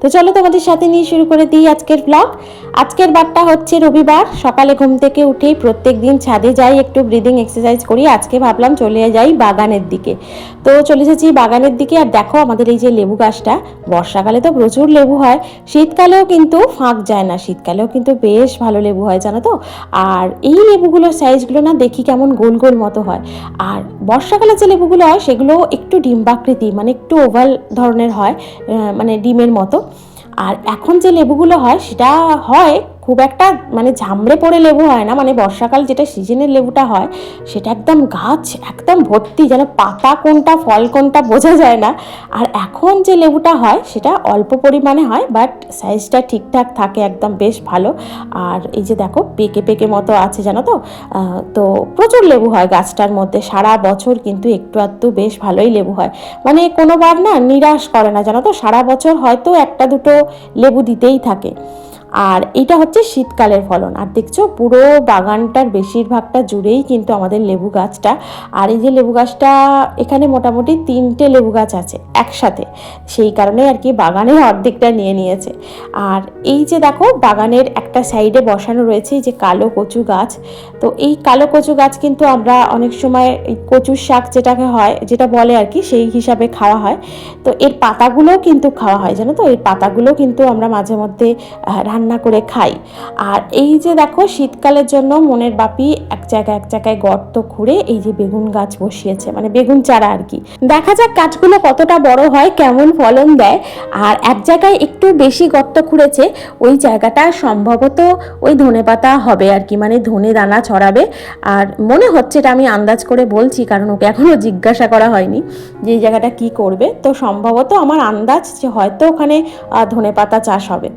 তো চলো তোমাদের সাথে নিয়ে শুরু করে দিই আজকের ব্লগ আজকের বারটা হচ্ছে রবিবার, সকালে ঘুম থেকে উঠেই প্রত্যেক দিন ছাদে যাই, একটু ব্রিদিং এক্সারসাইজ করি। আজকে ভাবলাম চলে যাই বাগানের দিকে। তো চলে এসেছি বাগানের দিকে আর দেখো আমাদের এই যে লেবু গাছটা, বর্ষাকালে তো প্রচুর লেবু হয়, শীতকালেও কিন্তু ফাঁক যায় না, শীতকালেও কিন্তু বেশ ভালো লেবু হয়, জানো তো? আর এই লেবুগুলোর সাইজগুলো না দেখি কেমন গোল গোল মতো হয়। আর বর্ষাকালে যে লেবুগুলো হয়, সেগুলো একটু ডিম্বাকৃতি মানে একটু ওভাল ধরনের হয় মানে ডিমের মতো। আর এখন যে লেবুগুলো হয় সেটা হয় খুব একটা মানে ঝামড়ে পড়ে লেবু হয় না মানে বর্ষাকাল যেটা সিজনের লেবুটা হয়, সেটা একদম গাছ, একদম ভর্তি, যেন পাতা কোনটা, ফল কোনটা বোঝা যায় না। আর এখন যে লেবুটা হয়, সেটা অল্প পরিমাণে হয় বাট সাইজটা ঠিকঠাক থাকে একদম বেশ ভালো। আর এই যে দেখো, পেকে পেকে মতো আছে, জানো তো? তো প্রচুর লেবু হয় গাছটার মধ্যে, সারা বছর কিন্তু একটু আধটু বেশ ভালোই লেবু হয়। মানে কোনোবার না নিরাশ করে না, জানো তো? সারা বছর হয়তো একটা দুটো লেবু দিতেই থাকে। আর এটা হচ্ছে শীতকালের ফলন। আর দেখছ, পুরো বাগানটার বেশিরভাগটা জুড়েই কিন্তু আমাদের লেবু গাছটা। আর এই যে লেবু গাছটা, এখানে মোটামুটি তিনটে লেবু গাছ আছে একসাথে। সেই কারণে আর কি বাগানের অর্ধেকটা নিয়ে নিয়েছে। আর এই যে দেখো, বাগানের একটা সাইডে বসানো রয়েছে যে কালো কচু গাছ। তো এই কালো কচু গাছ কিন্তু আমরা অনেক সময় এই কচুর শাক যেটাকে হয়, যেটা বলে আর কি, সেই হিসাবে খাওয়া হয়। তো এর পাতাগুলোও কিন্তু খাওয়া হয়, জানো তো? এর পাতাগুলো কিন্তু আমরা মাঝে মধ্যে রান্না করে খাই। আর এই যে দেখো, শীতকালের জন্য মনের বাপি এক জায়গায় এক জায়গায় গর্ত খুঁড়ে এই যে বেগুন গাছ বসিয়েছে মানে বেগুন চারা আর কি। দেখা যাক গাছগুলো কতটা বড় হয়, কেমন ফলন দেয়। আর এক জায়গায় একটু বেশি গর্ত খুঁড়েছে, ওই জায়গাটা সম্ভবত ওই ধনেপাতা হবে আর কি মানে ধনে দানা ছড়াবে। আর মনে হচ্ছে এটা আমি আন্দাজ করে বলছি, কারণ ওকে এখনও জিজ্ঞাসা করা হয়নি যে এই জায়গাটা কি করবে। তো সম্ভবত আমার আন্দাজ যে হয়তো ওখানে ধনে পাতা চাষ হবে।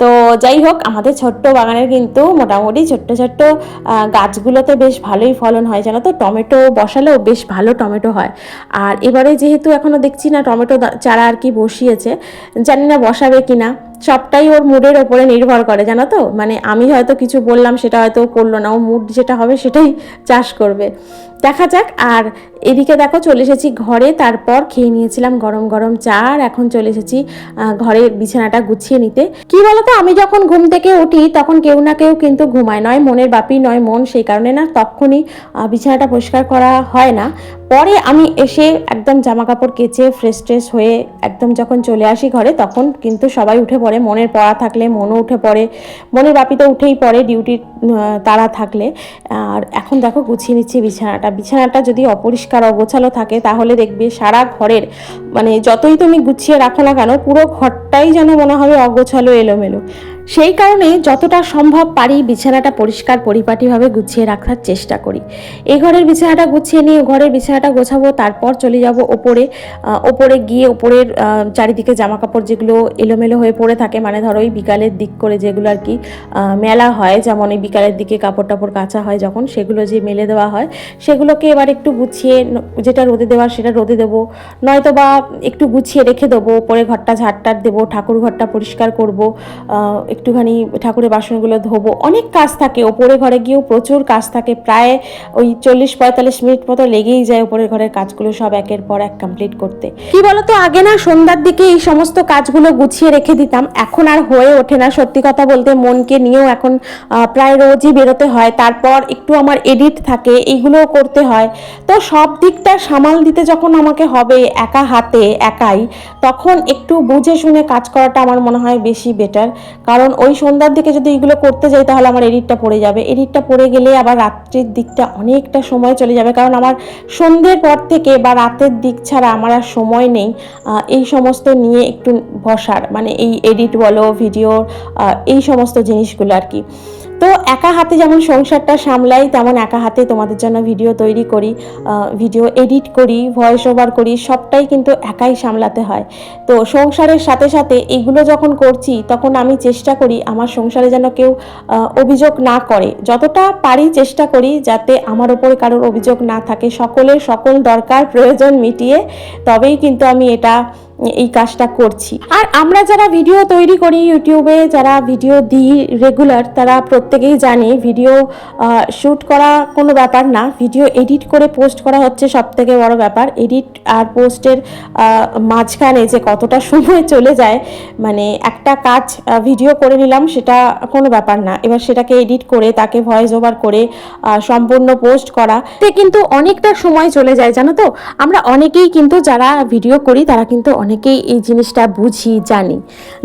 তো যাই হোক, আমাদের ছোট্ট বাগানের কিন্তু মোটামুটি ছোট্ট ছোট্ট গাছগুলোতে বেশ ভালোই ফলন হয়, জানো তো? টমেটো বসালেও বেশ ভালো টমেটো হয়। আর এবারে যেহেতু এখনও দেখছি না টমেটো চারা আর কি বসিয়েছে, জানি না বসাবে কি না সবটাই ওর মুডের ওপরে নির্ভর করে, জানো তো? মানে আমি হয়তো কিছু বললাম, সেটা হয়তো করল না। ও মুড যেটা হবে সেটাই চাষ করবে। দেখা যাক, আর এদিকে দেখো চলে এসেছি ঘরে, তারপর খেয়ে নিয়েছিলাম গরম গরম চা, আর এখন চলে এসেছি ঘরের বিছানাটা গুছিয়ে নিতে। কি বলতো, আমি যখন ঘুম থেকে উঠি, তখন কেউ না কেউ কিন্তু ঘুমায়, নয় মনের বাপি, নয় মন, সেই কারণে না তখনই বিছানাটা পরিষ্কার করা হয় না। পরে আমি এসে একদম জামা কাপড় কেচে ফ্রেশ ট্রেশ হয়ে একদম যখন চলে আসি ঘরে, তখন কিন্তু সবাই উঠে পড়ে, মনের পড়া থাকলে মনও উঠে পড়ে, মনের বাপি তো উঠেই পড়ে ডিউটির তারা থাকলে। আর এখন দেখো গুছিয়ে নিচ্ছি বিছানাটা বিছানাটা যদি অপরিষ্কার অগোছালো থাকে, তাহলে দেখবে সারা ঘরের মানে যতই তুমি গুছিয়ে রাখো না কেন, পুরো ঘরটাই যেন মনে হবে অগোছালো, এলোমেলো। সেই কারণে যতটা সম্ভব পারি বিছানাটা পরিষ্কার পরিপাটিভাবে গুছিয়ে রাখার চেষ্টা করি। এই ঘরের বিছানাটা গুছিয়ে নিয়ে ঘরের বিছানাটা গোছাবো, তারপর চলে যাব ওপরে ওপরে গিয়ে ওপরের চারিদিকে জামা কাপড় যেগুলো এলোমেলো হয়ে পড়ে থাকে মানে ধরো ওই বিকালের দিক করে যেগুলো আর কি মেলা হয়, যেমন এই বিকালের দিকে কাপড় টাপড় কাচা হয় যখন, সেগুলো যে মেলে দেওয়া হয়, সেগুলোকে এবার একটু গুছিয়ে যেটা রোদে দেওয়ার সেটা রোদে দেবো। নয়তো বা একটু গুছিয়ে রেখে দেবো, ওপরে ঘরটা ঝাড়টার দেবো, ঠাকুর ঘরটা পরিষ্কার করব একটুখানি ঠাকুরের বাসনগুলো ধোবো। অনেক কাজ থাকে ওপরে ঘরে গিয়েও প্রচুর কাজ থাকে, প্রায় ওই চল্লিশ পঁয়তাল্লিশ মিনিট মতো লেগেই যায় ওপরের ঘরের কাজগুলো সব একের পর এক কমপ্লিট করতে। কি বলতো, আগে না সন্ধ্যার দিকে এই সমস্ত কাজগুলো গুছিয়ে রেখে দিতাম, এখন আর হয়ে ওঠে না। সত্যি কথা বলতে মনকে নিয়েও এখন প্রায় রোজই বেরোতে হয়, তারপর একটু আমার এডিট থাকে এইগুলোও করতে হয়। তো সব দিকটা সামাল দিতে যখন আমাকে হবে একা হাতে, একাই, তখন একটু বুঝে শুনে কাজ করাটা আমার মনে হয় বেশি বেটার কারণ ওই সন্ধ্যার দিকে যদি এগুলো করতে যাই তাহলে আমার এডিটটা পড়ে যাবে। এডিটটা পড়ে গেলে আবার রাত্রির দিকটা অনেকটা সময় চলে যাবে। কারণ আমার সন্ধ্যের পর থেকে বা রাতের দিক ছাড়া আমার আর সময় নেই। এই সমস্ত নিয়ে একটু বসার মানে এই এডিট বলো ভিডিও এই সমস্ত জিনিসগুলো আর কি। তো একা হাতে যেমন সংসারটা সামলাই, তেমন একা হাতে তোমাদের জন্য ভিডিও তৈরি করি ভিডিও এডিট করি ভয়েস ওভার করি, সবটাই কিন্তু একাই সামলাতে হয়। তো সংসারের সাথে সাথে এগুলো যখন করছি, তখন আমি চেষ্টা করি আমার সংসারে যেন কেউ অভিযোগ না করে। যতটা পারি চেষ্টা করি যাতে আমার ওপরে কারোর অভিযোগ না থাকে। সকলের সকল দরকার প্রয়োজন মিটিয়ে, তবেই কিন্তু আমি এটা এই কাজটা করছি। আর আমরা যারা ভিডিও তৈরি করি ইউটিউবে, যারা ভিডিও দিই রেগুলার তারা প্রত্যেকেই জানি ভিডিও শ্যুট করা কোনো ব্যাপার না। ভিডিও এডিট করে পোস্ট করা হচ্ছে সব থেকে বড় ব্যাপার। এডিট আর পোস্টের মাঝখানে যে কতটা সময় চলে যায় মানে একটা কাজ ভিডিও করে নিলাম সেটা কোনো ব্যাপার না। এবার সেটাকে এডিট করে, তাকে ভয়েস ওভার করে সম্পূর্ণ পোস্ট করা। তে কিন্তু অনেকটা সময় চলে যায়, জানো তো? আমরা অনেকেই কিন্তু যারা ভিডিও করি, তারা কিন্তু অনেকেই এই জিনিসটা বুঝি, জানি।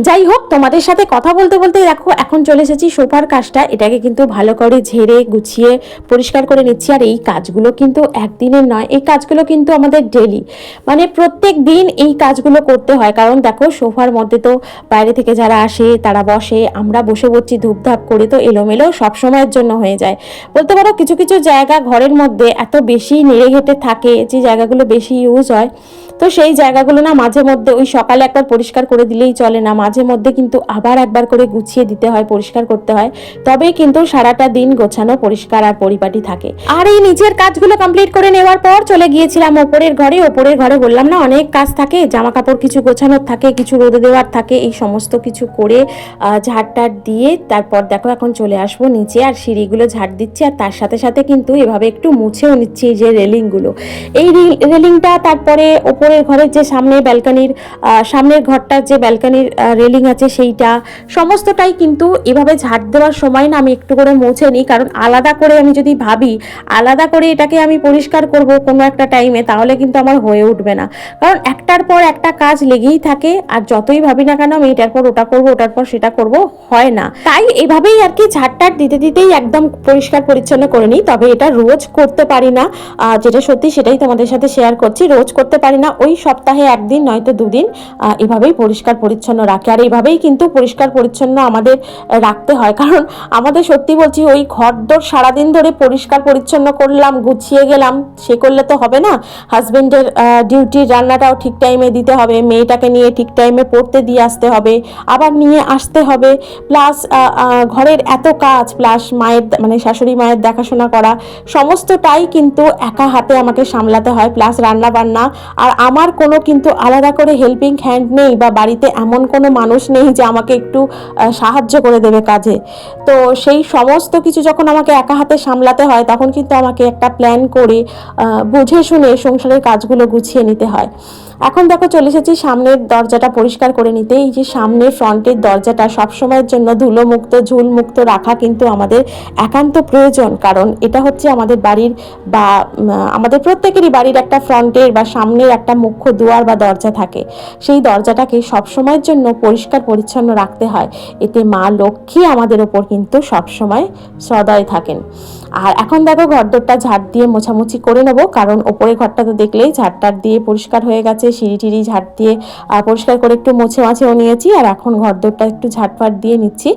যাই হোক, তোমাদের সাথে কথা বলতে বলতে দেখো, এখন চলে এসেছি সোফার কাজটা। এটাকে কিন্তু ভালো করে ঝেড়ে, গুছিয়ে, পরিষ্কার করে নিচ্ছি। আর এই কাজগুলো কিন্তু একদিনের নয়, এই কাজগুলো কিন্তু আমাদের ডেলি মানে প্রত্যেক দিন এই কাজগুলো করতে হয়। কারণ দেখো, সোফার মধ্যে তো বাইরে থেকে যারা আসে, তারা বসে, আমরা বসে পড়ছি ধূপধাপ করে তো এলোমেলো সব সময়ের জন্য হয়ে যায়। বলতে পারো, কিছু কিছু জায়গা ঘরের মধ্যে এত বেশি নেড়ে ঘেটে থাকে, যে জায়গাগুলো বেশি ইউজ হয় তো সেই জায়গাগুলো না মাঝে মধ্যে ওই সকালে একবার পরিষ্কার করে দিলেই চলে না। মাঝে মধ্যে কিন্তু আবার একবার করে গুছিয়ে দিতে হয়, পরিষ্কার করতে হয়। তবেই কিন্তু সারাটা দিন গোছানো পরিষ্কার আর পরিপাটি থাকে। আর এই নিচের কাজগুলো কমপ্লিট করে নেওয়ার পর চলে গিয়েছিলাম ওপরের ঘরে। ওপরের ঘরে বললাম, না, অনেক কাজ থাকে। জামা কাপড় কিছু গোছানোর থাকে, কিছু রোদে দেওয়ার থাকে। এই সমস্ত কিছু করে ঝাড় টাড় দিয়ে তারপর দেখো এখন চলে আসব নিচে। আর সিঁড়িগুলো ঝাড় দিচ্ছি। আর তার সাথে সাথে কিন্তু এভাবে একটু মুছেও নিচ্ছি যে রেলিংগুলো। এই রেলিংটা তারপরে ওপরের ঘরের যে সামনে ব্যালকানির সামনের ঘরটার যে ব্যালকানির রেলিং আছে সেইটা, সমস্তটাই কিন্তু এভাবে ঝাড় দেওয়ার সময় না আমি একটু করে মুছে নিই। কারণ আলাদা করে আমি যদি ভাবি, আলাদা করে এটাকে আমি পরিষ্কার করব কোনো একটা টাইমে, তাহলে কিন্তু আমার হয়ে উঠবে না। কারণ একটার পর একটা কাজ লেগেই থাকে, আর যতই ভাবি না কেন আমি এটার পর ওটা করব, ওটার পর সেটা করব, হয় না। তাই এভাবেই আর কি ঝাড়টার দিতে দিতেই একদম পরিষ্কার পরিচ্ছন্ন করে নিই, তবে এটা রোজ করতে পারি না। যেটা সত্যি সেটাই তোমাদের সাথে শেয়ার করছি, রোজ করতে পারি না ওই সপ্তাহে একদিন নয়তো দুদিন এভাবেই পরিষ্কার পরিচ্ছন্ন রাখে। আর এইভাবেই কিন্তু পরিষ্কার পরিচ্ছন্ন আমাদের রাখতে হয়। কারণ আমাদের সত্যি বলছি, ওই ঘরদোর সারাদিন ধরে পরিষ্কার পরিচ্ছন্ন করলাম, গুছিয়ে গেলাম, সে করলে তো হবে না। হাজবেন্ডের ডিউটি রান্নাটাও ঠিক টাইমে দিতে হবে, মেয়েটাকে নিয়ে ঠিক টাইমে পড়তে দিয়ে আসতে হবে, আবার নিয়ে আসতে হবে। প্লাস ঘরের এত কাজ, প্লাস মায়ের মানে শাশুড়ি মায়ের দেখাশোনা করা, সমস্তটাই কিন্তু একা হাতে আমাকে সামলাতে হয়, প্লাস রান্না বান্না আর আমার কোনো কিন্তু আলাদা করে হেল্পিং হ্যান্ড নেই বা বাড়িতে এমন কোনো মানুষ নেই যে আমাকে একটু সাহায্য করে দেবে কাজে। তো সেই সমস্ত কিছু যখন আমাকে একা হাতে সামলাতে হয়, তখন কিন্তু আমাকে একটা প্ল্যান করে বুঝে শুনে সংসারের কাজগুলো গুছিয়ে নিতে হয়। এখন দেখো চলে এসেছি সামনের দরজাটা পরিষ্কার করে নিতে। এই যে সামনের ফ্রন্টের দরজাটা সবসময়ের জন্য ধুলো মুক্ত ঝুল মুক্ত রাখা কিন্তু আমাদের একান্ত প্রয়োজন। কারণ এটা হচ্ছে আমাদের বাড়ির বা আমাদের প্রত্যেকেরই বাড়ির একটা ফ্রন্টের বা সামনের একটা মুখ্য দুয়ার বা দরজা থাকে। সেই দরজাটাকে সবসময়ের জন্য পরিষ্কার, পরিচ্ছন্ন রাখতে হয়। এতে মা লক্ষ্মী আমাদের ওপর কিন্তু সবসময় সদয় থাকেন। আর এখন দেখো ঘরদোরটা ঝাড় দিয়ে মোছামুছি করে নেব, কারণ ওপরে ঘরটা তো দেখলেই ঝাড়টার দিয়ে পরিষ্কার হয়ে গেছে, সিঁড়ি টিড়ি ঝাড় দিয়ে পরিষ্কার করে একটু মোছে মাছেও নিয়েছি, আর এখন ঘরদোরটা একটু ঝাড়ফাট দিয়ে নিচ্ছি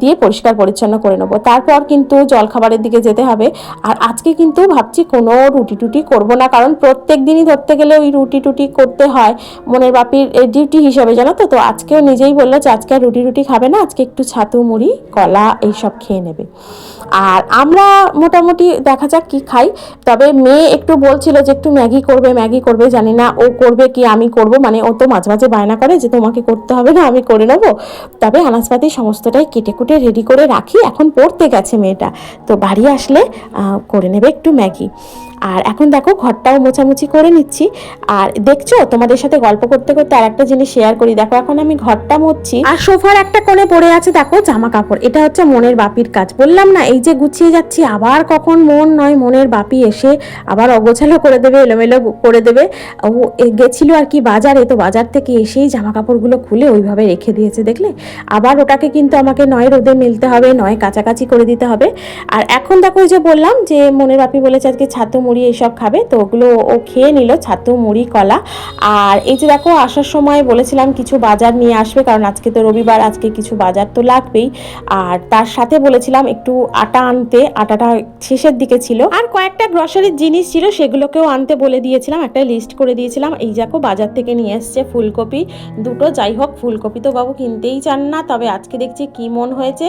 দিয়ে পরিষ্কার পরিচ্ছন্ন করে নেব। তারপর কিন্তু জলখাবারের দিকে যেতে হবে, আর আজকে কিন্তু ভাবছি কোনো রুটি টুটি করব না, কারণ প্রত্যেক দিনই ধরতে গেলে ওই রুটি টুটি করতে হয়, মনের বাপির ডিউটি হিসাবে, জানো তো? তো আজকেও নিজেই বলল যে আজকে আর রুটি টুটি খাবে না, আজকে একটু ছাতু, মুড়ি, কলা, এইসব খেয়ে নেবে। আর আমরা মোটামুটি দেখা যাক কি খাই। তবে মেয়ে একটু বলছিল যে একটু ম্যাগি করবে ম্যাগি করবে, জানি না ও করবে কি, আমি করব। মানে ও তো মাঝে মাঝে বায়না করে যে তোমাকে করতে হবে না, আমি করে নেব। তবে আনাজপাতি সমস্তটাই কেটে কুটে রেডি করে রাখি। এখন পড়তে গেছে মেয়েটা। তো বাড়ি আসলে করে নেবে একটু ম্যাগি। আর এখন দেখো ঘরটাও মোছামুছি করে নিচ্ছি। আর দেখছ, তোমাদের সাথে গল্প করতে করতে আর একটা জিনিস শেয়ার করি। দেখো, এখন আমি ঘরটা মুছছি আর সোফার একটা কোণে পড়ে আছে দেখো জামা কাপড়। এটা হচ্ছে মনের বাপির কাজ। বললাম না, এই যে গুছিয়ে যাচ্ছি, আবার কখন মন নয় মনের বাপি এসে আবার অগোছালো করে দেবে, এলোমেলো করে দেবে। ও গেছিল আর কি বাজারে, তো বাজার থেকে এসেই জামা কাপড়গুলো খুলে ওইভাবে রেখে দিয়েছে, দেখলে? আবার ওটাকে কিন্তু আমাকে নয় রোদে মেলতে হবে, নয় কাছাকাছি করে দিতে হবে। আর এখন দেখো, ওই যে বললাম যে মনের বাপি বলেছে আজকে ছাতু মুড়ি এইসব খাবে, তো ওগুলো ও খেয়ে নিল, ছাতু, মুড়ি, কলা। আর এই যে দেখো, আসার সময় বলেছিলাম কিছু বাজার নিয়ে আসবে, কারণ আজকে তো রবিবার, আজকে কিছু বাজার তো লাগবেই। আর তার সাথে বলেছিলাম একটু আটা আনতে, আটাটা শেষের দিকে ছিল। আর কয়েকটা গ্রসারির জিনিস ছিল, সেগুলোকেও আনতে বলে দিয়েছিলাম, একটা লিস্ট করে দিয়েছিলাম। এই যাকো বাজার থেকে নিয়ে এসছে ফুলকপি, দুটো, যাই হোক, ফুলকপি তো বাবু কিনতেই চান না, তবে আজকে দেখছি কি মন হয়েছে।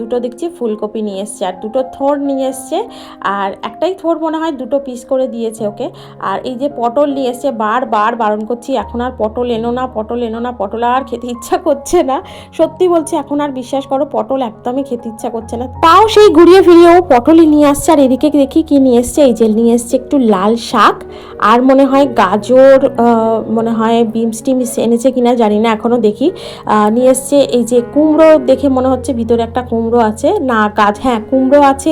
দুটো দেখছি ফুলকপি নিয়ে এসছে, আর দুটো থোর নিয়ে এসছে। আর একটাই থোর মনে হয় দুটো পিস করে দিয়েছে ওকে। আর এই যে পটল নিয়ে এসছে বারবার বারণ করছি, এখন আর পটল এনো না, পটল এনো না, পটল আর খেতে ইচ্ছা করছে না। সত্যি বলছি, এখন আর বিশ্বাস করো, পটল একদমই খেতে ইচ্ছা করছে না। তাও সেই ঘুরিয়ে ফিরিয়ে ও পটলই নিয়ে আসছে, আর এদিকে দেখি কি নিয়ে এসছে। এই যে নিয়ে এসছে একটু লাল শাক, আর মনে হয় গাজর মনে হয় বিমস টিমস এনেছে কিনা জানি না এখনও দেখি। নিয়ে এসছে এই যে কুমড়ো, দেখে মনে হচ্ছে ভিতরে একটা কুমড়ো আছে। না গাছ হ্যাঁ কুমড়ো আছে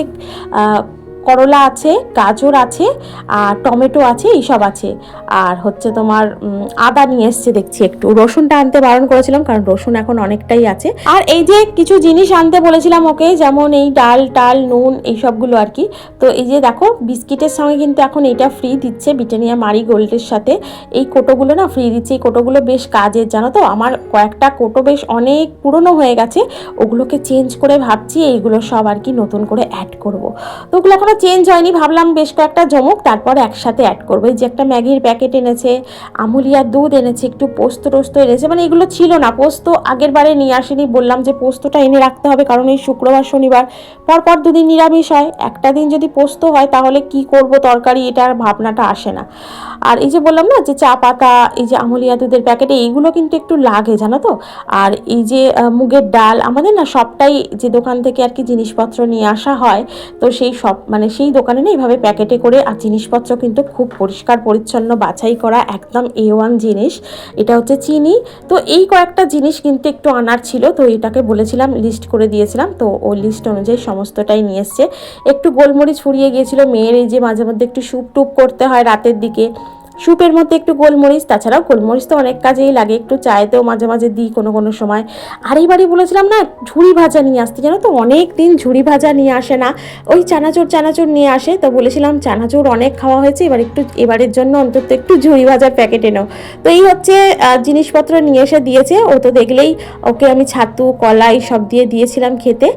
করলা আছে, গাজর আছে, আর টমেটো আছে, এইসব আছে। আর হচ্ছে তোমার আদা নিয়ে এসছে, দেখছি একটু। রসুনটা আনতে বারণ করেছিলাম, কারণ রসুন এখন অনেকটাই আছে। আর এই যে কিছু জিনিস আনতে বলেছিলাম ওকে, যেমন এই ডাল, টাল, নুন এই সবগুলো আর কি। তো এই যে দেখো, বিস্কিটের সঙ্গে কিন্তু এখন এইটা ফ্রি দিচ্ছে ব্রিটানিয়া মারি গোল্ডের সাথে। এই কোটোগুলো না ফ্রি দিচ্ছে। এই কোটোগুলো বেশ কাজের, জানো তো? আমার কয়েকটা কোটো বেশ অনেক পুরনো হয়ে গেছে। ওগুলোকে চেঞ্জ করে ভাবছি, এইগুলো সব আর কি নতুন করে অ্যাড করব। তো ওগুলো এখনও চেঞ্জ হয়নি, ভাবলাম বেশ কয়েকটা জমুক, তারপর একসাথে অ্যাড করব। যে একটা ম্যাগির প্যাকেট এনেছে, আমুলিয়ার দুধ এনেছে, একটু পোস্ত টোস্ত এনেছে মানে এগুলো ছিল না, পোস্ত আগের বারে নিয়ে আসেনি, বললাম যে পোস্তটা এনে রাখতে হবে, কারণ এই শুক্রবার, শনিবার, পরপর দুদিন নিরামিষ হয়। একটা দিন যদি পোস্ত হয়, তাহলে কি করব তরকারি এটার ভাবনাটা আসে না। আর এই যে বললাম না, যে চা পাতা, এই যে আমুলিয়া দুধের প্যাকেটে এইগুলো কিন্তু একটু লাগে, জানো তো? আর এই যে মুগের ডাল, আমাদের না সবটাই যে দোকান থেকে আর কি জিনিসপত্র নিয়ে আসা হয়, তো সেই সব মানে সেই দোকানে না এইভাবে প্যাকেটে করে আর জিনিসপত্র কিন্তু খুব পরিষ্কার, পরিচ্ছন্ন বাছাই করা একদম এ ওয়ান জিনিস। এটা হচ্ছে চিনি। তো এই কয়েকটা জিনিস কিন্তু একটু আনার ছিল। তো এটাকে বলেছিলাম লিস্ট করে দিয়েছিলাম। তো ও লিস্ট অনুযায়ী সমস্তটাই নিয়ে এসছে। একটু গোলমরিচ ফুরিয়ে গিয়েছিল। মেয়ের এই যে মাঝে মধ্যে একটু স্যুপ টুপ করতে হয় রাতের দিকে। স্যুপের মধ্যে একটু গোলমরিচ, তাছাড়াও গোলমরিচ তো অনেক কাজেই লাগে, একটু চায়েতেও মাঝে মাঝে দিই কোনো কোনো সময়। আর এইবারই বলেছিলাম না, ঝুড়ি ভাজা নিয়ে আসতে, জানো তো? অনেক দিন ঝুড়ি ভাজা নিয়ে আসে না। ওই চানাচুর চানাচুর নিয়ে আসে, তো বলেছিলাম চানাচুর অনেক খাওয়া হয়েছে, এবার একটু, এবারের জন্য অন্তত একটু ঝুড়ি ভাজার প্যাকেট এনো তো এই হচ্ছে জিনিসপত্র নিয়ে এসে দিয়েছে, ও তো দেখলেই ওকে আমি ছাতু কলা সব দিয়ে দিয়েছিলাম খেতে।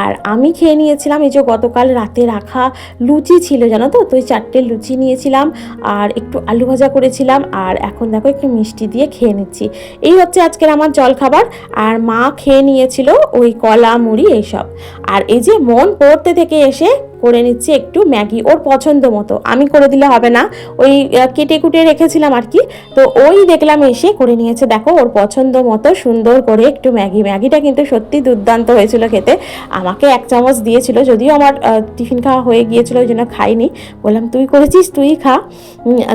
আর আমি খেয়ে নিয়েছিলাম, এই যে গতকাল রাতে রাখা লুচি ছিল, জানো তো? তো ওই চারটে লুচি নিয়েছিলাম, আর একটু আলু ভাজা করেছিলাম আর এখন দেখো একটু মিষ্টি দিয়ে খেয়ে নিচ্ছি। এই হচ্ছে আজকের আমার জলখাবার আর মা খেয়ে নিয়েছিল ওই কলা, মুড়ি, এইসব। আর এই যে মন পড়তে থেকে এসে করে নিচ্ছি একটু ম্যাগি, ওর পছন্দ মতো। আমি করে দিলে হবে না। ওই কেটে কুটে রেখেছিলাম আর কি। তো ওই দেখলাম এসে করে নিয়েছে। দেখো, ওর পছন্দ মতো সুন্দর করে একটু ম্যাগি। ম্যাগিটা কিন্তু সত্যি দুর্দান্ত হয়েছিল খেতে। আমাকে এক চামচ দিয়েছিল, যদিও আমার টিফিন খাওয়া হয়ে গিয়েছিল, ওই জন্য খাইনি। বললাম, তুই করেছিস, তুই খা।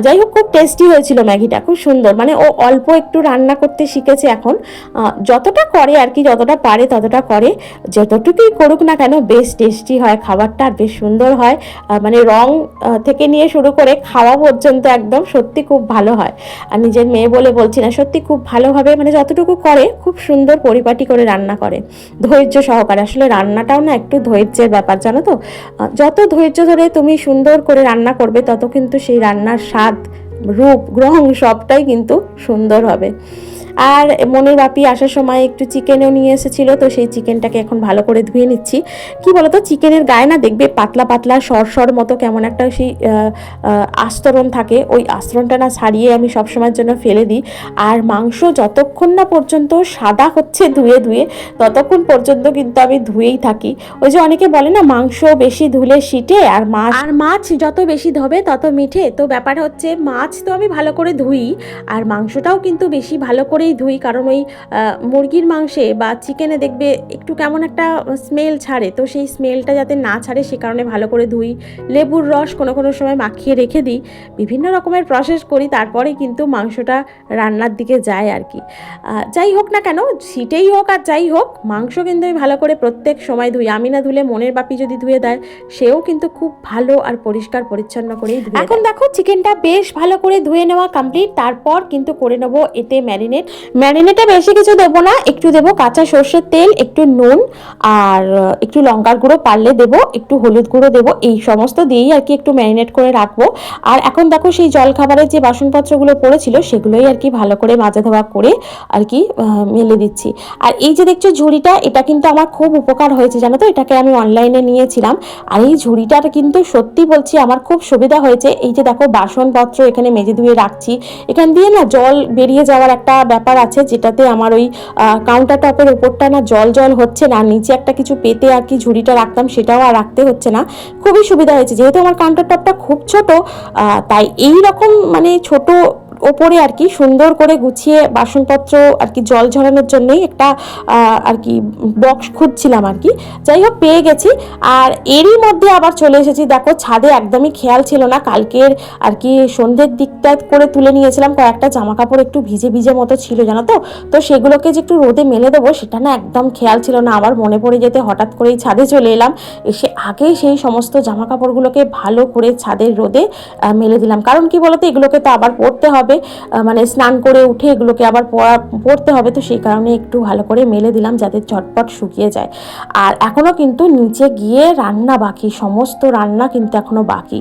যাই হোক, খুব টেস্টি হয়েছিল ম্যাগিটা, খুব সুন্দর। মানে ও অল্প একটু রান্না করতে শিখেছে এখন। যতটা করে আর কি, যতটা পারে ততটা করে। যতটুকুই করুক না কেন, বেশ টেস্টি হয় খাবারটা আর বেশ সুন্দর হয় মানে রং থেকে নিয়ে শুরু করে খাওয়া পর্যন্ত একদম সত্যি খুব ভালো হয়। আর নিজের মেয়ে বলে বলছি না, সত্যি খুব ভালোভাবে মানে যতটুকু করে খুব সুন্দর পরিপাটি করে রান্না করে। ধৈর্য সহকারে, আসলে রান্নাটাও না একটু ধৈর্যের ব্যাপার, জানো তো? যত ধৈর্য ধরে তুমি সুন্দর করে রান্না করবে, তত কিন্তু সেই রান্নার স্বাদ, রূপ, গ্রহণ সবটাই কিন্তু সুন্দর হবে। আর মনের বাপি আসার সময় একটু চিকেনও নিয়ে এসেছিল, তো সেই চিকেনটাকে এখন ভালো করে ধুয়ে নিচ্ছি। কি বলতো, চিকেনের গায়ে না দেখবে পাতলা পাতলা সরসর মতো কেমন একটা সেই আস্তরণ থাকে। ওই আস্তরণটা না ছাড়িয়ে আমি সবসময়ের জন্য ফেলে দিই। আর মাংস যতক্ষণ না পর্যন্ত সাদা হচ্ছে ধুয়ে ধুয়ে, ততক্ষণ পর্যন্ত কিন্তু আমি ধুয়েই থাকি। ওই যে অনেকে বলে না, মাংস বেশি ধুলে শিটে আর মাছ আর মাছ যত বেশি ধোবে তত মিঠে। তো ব্যাপার হচ্ছে মাছ তো আমি ভালো করে ধুই, আর মাংসটাও কিন্তু বেশি ভালো করেই ধুই কারণ ওই মুরগির মাংসে বা চিকেনে দেখবে একটু কেমন একটা স্মেল ছাড়ে। তো সেই স্মেলটা যাতে না ছাড়ে সে কারণে ভালো করে ধুই লেবুর রস কোনো কোনো সময় মাখিয়ে রেখে দিই। বিভিন্ন রকমের প্রসেস করি তারপরে কিন্তু মাংসটা রান্নার দিকে যায় আর কি যাই হোক না কেন সিটেই হোক আর যাই হোক মাংস কিন্তু আমি ভালো করে প্রত্যেক সময় ধুই। আমি না ধুলে মনের বাপি যদি ধুয়ে দেয় সেও কিন্তু খুব ভালো আর পরিষ্কার পরিচ্ছন্ন করেই এখন দেখো চিকেনটা বেশ ভালো করে ধুয়ে নেওয়া কমপ্লিট তারপর কিন্তু করে নেব এতে ম্যারিনেট ম্যারিনেটে বেশি কিছু দেবো না, একটু দেবো কাঁচা সর্ষের তেল, একটু নুন আর একটু লঙ্কার গুঁড়ো পারলে দেবো, একটু হলুদ গুঁড়ো দেবো, এই সমস্ত দিয়েই আর কি একটু ম্যারিনেট করে রাখব। আর এখন দেখো সেই জল খাবারের যে বাসনপত্রগুলো পড়েছিল, সেগুলোই আর কি ভালো করে মাজা ধোয়া করে আর কি মেলে দিচ্ছি। আর এই যে দেখছ ঝুড়িটা, এটা কিন্তু আমার খুব উপকার হয়েছে, জানো তো? এটাকে আমি অনলাইনে নিয়েছিলাম। আর এই ঝুড়িটার কিন্তু সত্যি বলছি আমার খুব সুবিধা হয়েছে। এই যে দেখো বাসনপত্র এখানে মেজে ধুয়ে রাখছি। এখান দিয়ে না জল বেরিয়ে যাওয়ার একটা ব্যাপার আছে যেটাতে আমার ওই কাউন্টার টপের ওপরটা না জল জল হচ্ছে না নিচে একটা কিছু পেতে আর কি ঝুড়িটা রাখতাম সেটাও আর রাখতে হচ্ছে না। খুবই সুবিধা হয়েছে, যেহেতু আমার কাউন্টার টপটা খুব ছোট তাই এই রকম মানে ছোট ওপরে আর কি সুন্দর করে গুছিয়ে বাসনপত্র আর কি জল ঝরানোর জন্যই একটা আর কি বক্স খুঁজছিলাম আর কি। যাই হোক, পেয়ে গেছি। আর এরই মধ্যে আবার চলে এসেছি। দেখো, ছাদে একদমই খেয়াল ছিল না। কালকের আর কি সন্ধ্যের দিকটা করে তুলে নিয়েছিলাম। কয়েকটা জামা কাপড় একটু ভিজে ভিজে মতো ছিল, জানো তো? তো সেগুলোকে যে একটু রোদে মেলে দেবো, সেটা না একদম খেয়াল ছিল না। আবার মনে পড়ে যেতে হঠাৎ করেই ছাদে চলে এলাম। এসে আগে সেই সমস্ত জামা কাপড়গুলোকে ভালো করে ছাদের রোদে মেলে দিলাম। কারণ কি বলতো, এগুলোকে তো আবার পরতে হবে। আহ, মানে স্নান করে উঠে এগুলোকে আবার পরা পড়তে হবে। তো সেই কারণে একটু ভালো করে মেলে দিলাম যাতে চটপট শুকিয়ে যায়। আর এখনও কিন্তু নিচে গিয়ে রান্না বাকি সমস্ত রান্না কিন্তু এখনও বাকি।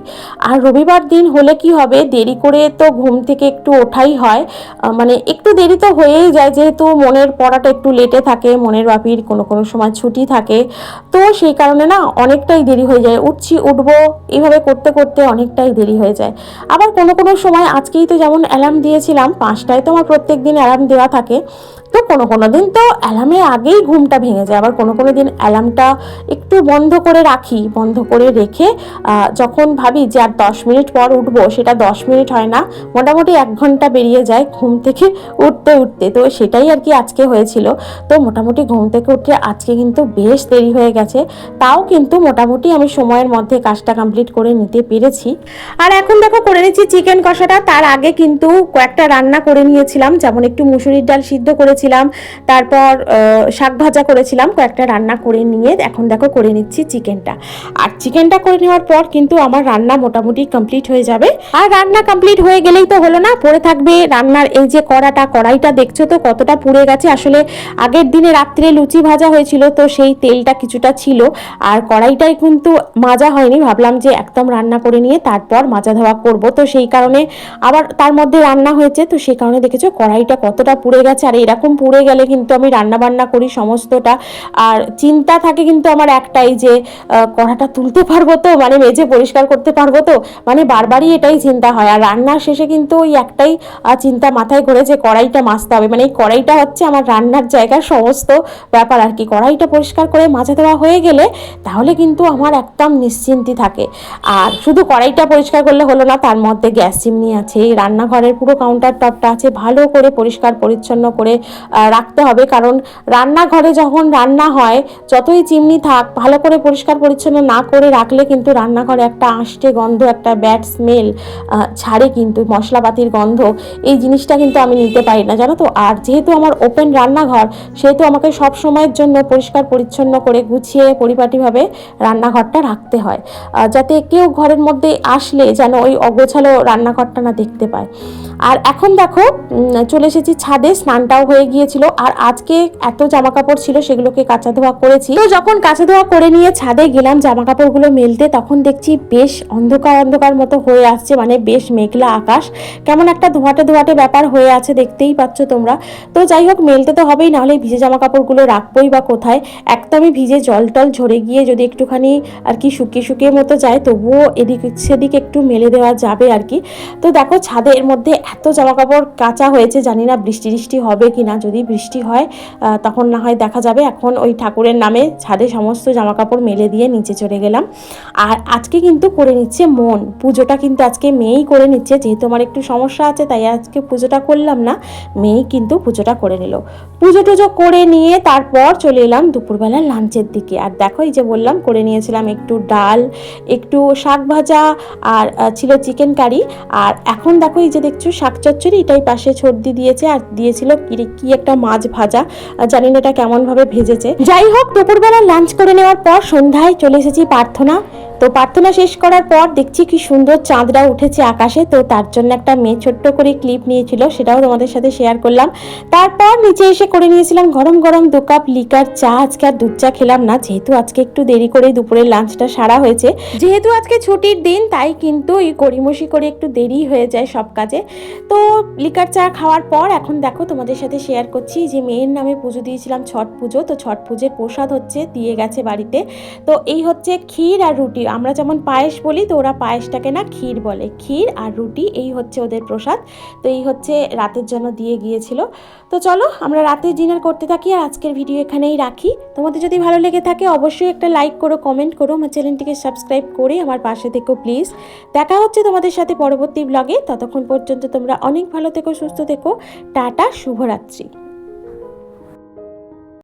আর রবিবার দিন হলে কি হবে দেরি করে তো ঘুম থেকে একটু ওঠাই হয়। মানে একটু দেরি তো হয়েই যায় যেহেতু মনের পড়াটা একটু লেটে থাকে মনের বাপির কোনো কোনো সময় ছুটি থাকে। তো সেই কারণে না অনেকটাই দেরি হয়ে যায়। উঠছি উঠবো এইভাবে করতে করতে অনেকটাই দেরি হয়ে যায়। আবার কোনো কোনো সময় আজকেই তো যেমন অ্যালার্ম দিয়েছিলাম, পাঁচটায় তো আমার প্রত্যেক দিন অ্যালার্ম দেওয়া থাকে। তো কোনো কোনো দিন তো অ্যালার্মের আগেই ঘুমটা ভেঙে যায়। আবার কোনো কোনো দিন অ্যালার্মটা একটু বন্ধ করে রাখি, বন্ধ করে রেখে যখন ভাবি যে আর দশ মিনিট পর উঠবো, সেটা দশ মিনিট হয় না, মোটামুটি এক ঘণ্টা বেরিয়ে যায় ঘুম থেকে উঠতে উঠতে। তো সেটাই আর কি আজকে হয়েছিল। তো মোটামুটি ঘুম থেকে উঠে আজকে কিন্তু বেশ দেরি হয়ে গেছে। তাও কিন্তু মোটামুটি আমি সময়ের মধ্যে কাজটা কমপ্লিট করে নিতে পেরেছি। আর এখন দেখো, করে নিচ্ছি চিকেন কষাটা। তার আগে কিন্তু কয়েকটা রান্না করে নিয়েছিলাম, যেমন একটু মুসুরির ডাল সিদ্ধ করেছিলাম, তারপর শাক ভাজা করেছিলাম, কয়েকটা রান্না করে নিয়ে এখন দেখো করে নিচ্ছি চিকেনটা। আর চিকেনটা করে নেওয়ার পর কিন্তু আমার রান্না মোটামুটি কমপ্লিট হয়ে যাবে। আর রান্না কমপ্লিট হয়ে গেলেই তো হলো না, পড়ে থাকবে রান্নার এই যে কড়াটা, কড়াইটা দেখছ তো কতটা পুড়ে গেছে। আসলে আগের দিনে রাত্রে লুচি ভাজা হয়েছিল, তো সেই তেলটা কিছুটা ছিল, আর কড়াইটাই কিন্তু মাজা হয়নি। ভাবলাম যে একদম রান্না করে নিয়ে তারপর মাজা ধোয়া করব। তো সেই কারণে আবার তার মধ্যে রান্না হয়েছে, তো সেই কারণে দেখেছ কড়াইটা কতটা পুড়ে গেছে। আর এরকম পুড়ে গেলে কিন্তু আমি রান্না বান্না করি সমস্তটা। আর চিন্তা থাকে কিন্তু আমার একটাই যে কড়াটা তুলতে পারব তো মানে মেঝে পরিষ্কার করতে পারব তো মানে বারবারই এটাই চিন্তা হয়। আর রান্নার শেষে কিন্তু ওই একটাই চিন্তা মাথায় ঘুরে যে কড়াইটা মাজতে হবে। মানে এই কড়াইটা হচ্ছে আমার রান্নার জায়গার সমস্ত ব্যাপার আর কি। কড়াইটা পরিষ্কার করে মাজা দেওয়া হয়ে গেলে তাহলে কিন্তু আমার একদম নিশ্চিন্তি থাকে। আর শুধু কড়াইটা পরিষ্কার করলে হলো না, তার মধ্যে গ্যাস চিমনি আছে, এই রান্নাঘরের পুরো কাউন্টার টপটা আছে, ভালো করে পরিষ্কার, পরিচ্ছন্ন করে রাখতে হবে। কারণ রান্নাঘরে যখন রান্না হয়, যতই চিমনি থাক, ভালো করে পরিষ্কার, পরিচ্ছন্ন না করে রাখলে কিন্তু রান্নাঘরে একটা আষ্টে গন্ধ, একটা ব্যাড স্মেল ছাড়ে কিন্তু মশলাপাতির গন্ধ। এই জিনিসটা কিন্তু আমি নিতে পারি না, জানো তো? আর যেহেতু আমার ওপেন রান্নাঘর, সেহেতু আমাকে সব সময়ের জন্য পরিষ্কার, পরিচ্ছন্ন করে গুছিয়ে পরিপাটিভাবে রান্নাঘরটা রাখতে হয়। যাতে কেউ ঘরের মধ্যে আসলে যেন ওই অগোছালো রান্নাঘরটা না দেখতে পায়। আর এখন দেখো চলে এসেছি ছাদে, স্নানটাও হয়ে গিয়েছিল। আর আজকে এত জামা কাপড় ছিল, সেগুলোকে কাঁচা ধোয়া করেছি। তো যখন কাঁচা ধোয়া করে নিয়ে ছাদে গেলাম জামা কাপড়গুলো মেলতে, তখন দেখছি বেশ অন্ধকার অন্ধকার মতো হয়ে আসছে মানে বেশ মেঘলা আকাশ। কেমন একটা ধোয়াটে ধোয়াটে ব্যাপার হয়ে আছে, দেখতেই পাচ্ছ তোমরা। তো যাই হোক, মেলতে তো হবেই, নাহলে ভিজে জামা কাপড়গুলো রাখবোই বা কোথায়। একদমই ভিজে জল টল ঝরে গিয়ে যদি একটুখানি আর কি শুকিয়ে শুকিয়ে মতো যায়, তবুও এদিক সেদিক একটু মেলে দেওয়া যাবে আর কি। তো দেখো, ছাদের মধ্যে এত জামা কাপড় কাঁচা হয়েছে, জানি না বৃষ্টি বৃষ্টি হবে কি না যদি বৃষ্টি হয় তখন না হয় দেখা যাবে। এখন ওই ঠাকুরের নামে ছাদে সমস্ত জামা কাপড় মেলে দিয়ে নিচে চলে গেলাম। আর আজকে কিন্তু করে নিচ্ছে মন। পুজোটা কিন্তু আজকে মেয়েই করে নিচ্ছে। যেহেতু আমার একটু সমস্যা আছে, তাই আজকে পুজোটা করলাম না। মেয়েই কিন্তু পুজোটা করে নিল। পুজো টুজো করে নিয়ে তারপর চলে এলাম দুপুরবেলা লাঞ্চের দিকে। আর দেখো, এই যে বললাম, করে নিয়েছিলাম একটু ডাল, একটু শাক ভাজা, আর ছিল চিকেন কারি। আর এখন দেখো, এই যে দেখছ? শাক চচ্চড়ি, এটাই পাশে ছর্দি দিয়েছে আর দিয়েছিল কি একটা মাছ ভাজা। জানেন এটা কেমন ভাবে ভেজেছে। যাই হোক দুপুরবেলা লাঞ্চ করে নেওয়ার পর সন্ধ্যায় চলে এসেছি প্রার্থনা। তো প্রার্থনা শেষ করার পর দেখছি কি সুন্দর চাঁদরা উঠেছে আকাশে। তো তার জন্য একটা মেয়ে ছোট্ট করে ক্লিপ নিয়েছিল, সেটাও তোমাদের সাথে শেয়ার করলাম। তারপর নিচে এসে করে নিয়েছিলাম গরম গরম দু কাপ লিকার চা। আজকে আর দুধ চা খেলাম না, যেহেতু আজকে একটু দেরি করে দুপুরের লাঞ্চটা সারা হয়েছে। যেহেতু আজকে ছুটির দিন, তাই কিন্তু এই গড়িমসি করে একটু দেরি হয়ে যায় সব কাজে। তো লিকার চা খাওয়ার পর এখন দেখো তোমাদের সাথে শেয়ার করছি যে মেয়ের নামে পুজো দিয়েছিলাম ছট পুজো। তো ছট পুজোর প্রসাদ হচ্ছে, দিয়ে গেছে বাড়িতে। তো এই হচ্ছে ক্ষীর আর রুটি। আমরা যেমন পায়েস বলি, তো ওরা পায়েসটাকে না ক্ষীর বলে। ক্ষীর আর রুটি, এই হচ্ছে ওদের প্রসাদ। তো এই হচ্ছে রাতের জন্য দিয়ে গিয়েছিল। তো চলো, আমরা রাতে ডিনার করতে থাকি আর আজকের ভিডিও এখানেই রাখি। তোমাদের যদি ভালো লেগে থাকে, অবশ্যই একটা লাইক করো, কমেন্ট করো, আমার চ্যানেলটিকে সাবস্ক্রাইব করে আমার পাশে থেকো প্লিজ। দেখা হচ্ছে তোমাদের সাথে পরবর্তী ব্লগে। ততক্ষণ পর্যন্ত তোমরা অনেক ভালো থেকো, সুস্থ থেকো। টাটা, শুভরাত্রি।